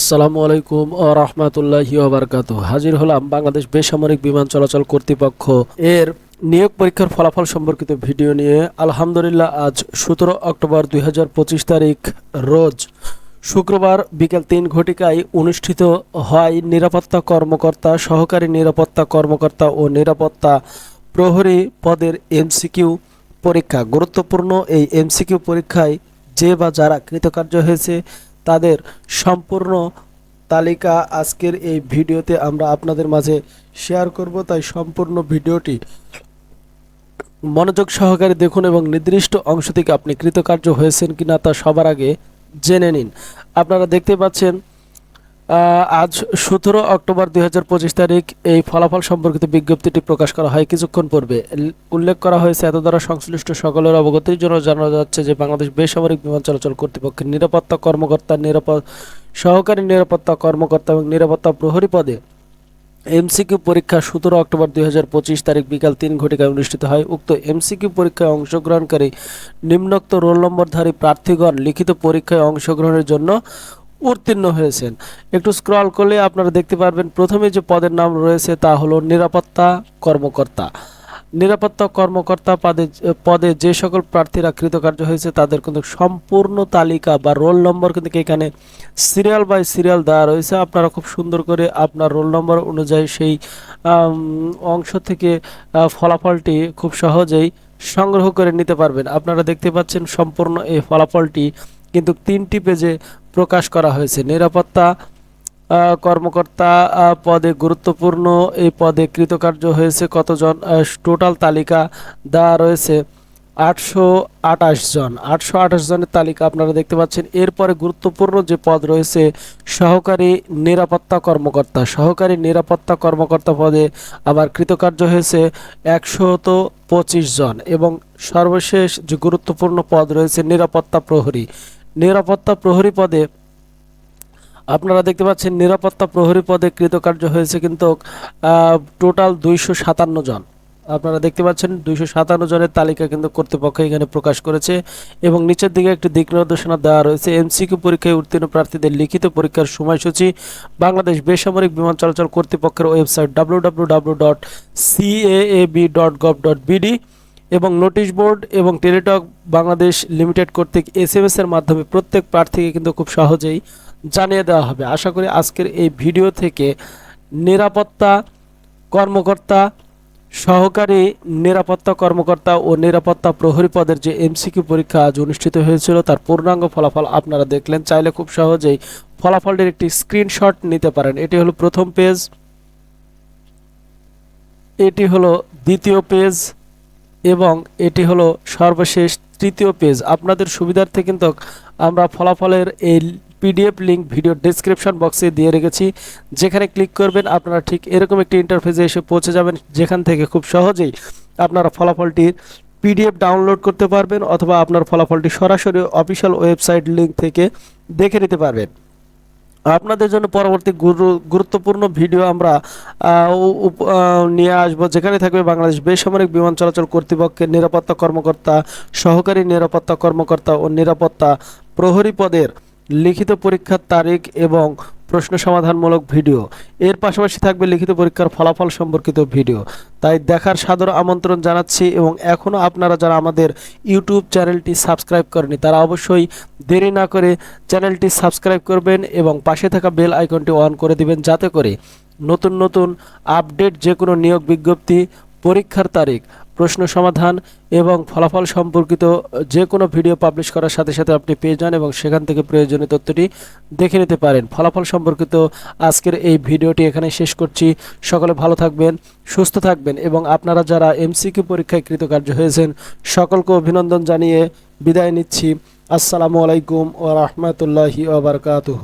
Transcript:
আসসালামু আলাইকুম ও রহমতুল্লাহি হাজির হলাম বাংলাদেশ বেসামরিক বিমান চলাচল কর্তৃপক্ষ। এর নিয়োগ পরীক্ষার ফলাফল সম্পর্কিত ভিডিও নিয়ে আলহামদুলিল্লাহ আজ সতেরো অক্টোবর দুই হাজার পঁচিশ তারিখ রোজ শুক্রবার বিকেল তিন ঘটিকায় অনুষ্ঠিত হয় নিরাপত্তা কর্মকর্তা, সহকারী নিরাপত্তা কর্মকর্তা ও নিরাপত্তা প্রহরী পদের এমসিকিউ পরীক্ষা। গুরুত্বপূর্ণ এই এমসিকিউ পরীক্ষায় যে বা যারা কৃতকার্য হয়েছে তাদের সম্পূর্ণ তালিকা আজকের এই ভিডিওতে আমরা আপনাদের মাঝে শেয়ার করব। তাই সম্পূর্ণ ভিডিওটি মনোযোগ সহকারে দেখুন এবং নির্দিষ্ট অংশ থেকে আপনি কৃতকার্য হয়েছেন কিনা তা সবার আগে জেনে নিন। আপনারা দেখতে পাচ্ছেন আজ সতেরো অক্টোবর দুই হাজার পঁচিশ তারিখ এই ফলাফল সম্পর্কিত বিজ্ঞপ্তিটি প্রকাশ করা হয় কিছুক্ষণ পূর্বে। উল্লেখ করা হয়েছে, এত দ্বারা সংশ্লিষ্ট সকলের অবগতির জন্য জানানো যাচ্ছে যে বাংলাদেশ বেসামরিক বিমান চলাচল কর্তৃপক্ষের নিরাপত্তা কর্মকর্তা, নিরাপদ, সহকারী নিরাপত্তা কর্মকর্তা এবং নিরাপত্তা প্রহরী পদে এমসিকিউ পরীক্ষা সতেরো অক্টোবর দুই হাজার পঁচিশ তারিখ বিকাল তিন ঘটিকায় অনুষ্ঠিত হয়। উক্ত এমসিকিউ পরীক্ষায় অংশগ্রহণকারী নিম্নোক্ত রোল নম্বরধারী প্রার্থীগণ লিখিত পরীক্ষায় অংশগ্রহণের জন্য উত্তীর্ণ হয়েছেন। একটু স্ক্রল করলে আপনারা দেখতে পারবেন, প্রথমে যে পদের নাম রয়েছে তা হলো নিরাপত্তা কর্মকর্তা। নিরাপত্তা কর্মকর্তা পদে পদে যে সকল প্রার্থীরা কৃতকার্য হয়েছে তাদের কিন্তু সম্পূর্ণ তালিকা বা রোল নম্বর কিন্তু এখানে সিরিয়াল বাই সিরিয়াল দেওয়া রয়েছে। আপনারা খুব সুন্দর করে আপনার রোল নম্বর অনুযায়ী সেই অংশ থেকে ফলাফলটি খুব সহজেই সংগ্রহ করে নিতে পারবেন। আপনারা দেখতে পাচ্ছেন সম্পূর্ণ এই ফলাফলটি কিন্তু তিনটি পেজে প্রকাশ করা হয়েছে। নিরাপত্তা কর্মকর্তা পদে গুরুত্বপূর্ণ, এই পদে কৃতকার্য হয়েছে কতজন টোটাল তালিকা দেওয়া রয়েছে আটশো আঠাশ জন। আটশো আঠাশ জনের তালিকা আপনারা দেখতে পাচ্ছেন। এরপরে গুরুত্বপূর্ণ যে পদ রয়েছে, সহকারী নিরাপত্তা কর্মকর্তা। সহকারী নিরাপত্তা কর্মকর্তা পদে আবার কৃতকার্য হয়েছে একশত পঁচিশ জন এবং সর্বশেষ যে গুরুত্বপূর্ণ পদ রয়েছে, নিরাপত্তা প্রহরী। নিরাপত্তা প্রহরী পদে, আপনারা দেখতে পাচ্ছেন নিরাপত্তা প্রহরী পদে কৃতকার্য হয়েছে কিন্তু টোটাল দুইশো সাতান্ন জন। আপনারা দেখতে পাচ্ছেন দুইশো সাতান্ন জনের তালিকা কিন্তু কর্তৃপক্ষ এখানে প্রকাশ করেছে এবং নিচের দিকে একটি দিক নির্দেশনা দেওয়া রয়েছে। এমসিকিউ পরীক্ষায় উত্তীর্ণ প্রার্থীদের লিখিত পরীক্ষার সময়সূচি বাংলাদেশ বেসামরিক বিমান চলাচল কর্তৃপক্ষের website W W W dot CAAB dot gov dot BD এবং নোটিশ বোর্ড এবং টেলিটক বাংলাদেশ লিমিটেড কর্তৃক এস এম এর মাধ্যমে প্রত্যেক প্রার্থীকে কিন্তু খুব সহজেই জানিয়ে দেওয়া হবে। আশা করি আজকের এই ভিডিও থেকে নিরাপত্তা কর্মকর্তা, সহকারী নিরাপত্তা কর্মকর্তা ও নিরাপত্তা প্রহরী পদের যে এমসিকিউ পরীক্ষা আজ অনুষ্ঠিত হয়েছিল, তার পূর্ণাঙ্গ ফলাফল আপনারা দেখলেন। চাইলে খুব সহজেই ফলাফলটির একটি স্ক্রিনশট নিতে পারেন। এটি হলো প্রথম পেজ, এটি হলো দ্বিতীয় পেজ। এবং এটি হলো সর্বশেষ তৃতীয় পেজ। আপনাদের সুবিধার্থে কিন্তু আমরা ফলাফলের এই পিডিএফ লিঙ্ক ভিডিও ডেসক্রিপশন বক্সে দিয়ে রেখেছি। যেখানে ক্লিক করবেন, আপনারা ঠিক এরকম একটি ইন্টারফেসে এসে পৌঁছে যাবেন, যেখান থেকে খুব সহজেই আপনারা ফলাফলটির পিডিএফ ডাউনলোড করতে পারবেন অথবা আপনার ফলাফলটি সরাসরি অফিসিয়াল ওয়েবসাইট লিংক থেকে দেখে নিতে পারবেন। আপনাদের জন্য পরবর্তী গুরু- গুরুত্বপূর্ণ ভিডিও আমরা নিয়ে আসব। যেখানে থাকবে বাংলাদেশ বেসামরিক বিমান চলাচল কর্তৃপক্ষের নিরাপত্তা কর্মকর্তা, সহকারী নিরাপত্তা কর্মকর্তা ও নিরাপত্তা প্রহরী পদের লিখিত পরীক্ষার তারিখ এবং প্রশ্ন সমাধানমূলক ভিডিও। এর পাশাপাশি থাকবে লিখিত পরীক্ষার ফলাফল সম্পর্কিত ভিডিও। তাই দেখার সাদর আমন্ত্রণ জানাচ্ছি এবং এখনও আপনারা যারা আমাদের ইউটিউব চ্যানেলটি সাবস্ক্রাইব করেনি তারা অবশ্যই দেরি না করে চ্যানেলটি সাবস্ক্রাইব করবেন এবং পাশে থাকা বেল আইকনটি অন করে দিবেন যাতে করে নতুন নতুন আপডেট যে কোনো নিয়োগ বিজ্ঞপ্তি পরীক্ষার তারিখ, প্রশ্ন সমাধান এবং ফলাফল সম্পর্কিত যে কোনো ভিডিও পাবলিশ করার সাথে সাথে আপনি পেয়ে যান এবং সেখান থেকে প্রয়োজনীয় তথ্যটি দেখে নিতে পারেন। ফলাফল সম্পর্কিত আজকের এই ভিডিওটি এখানে শেষ করছি। সকলে ভালো থাকবেন, সুস্থ থাকবেন এবং আপনারা যারা এমসিকিউ পরীক্ষায় কৃতকার্য হয়েছেন, সকলকে অভিনন্দন জানিয়ে বিদায় নিচ্ছি। আসসালামু আলাইকুম ও রহমতুল্লাহি ওবরকাতুহ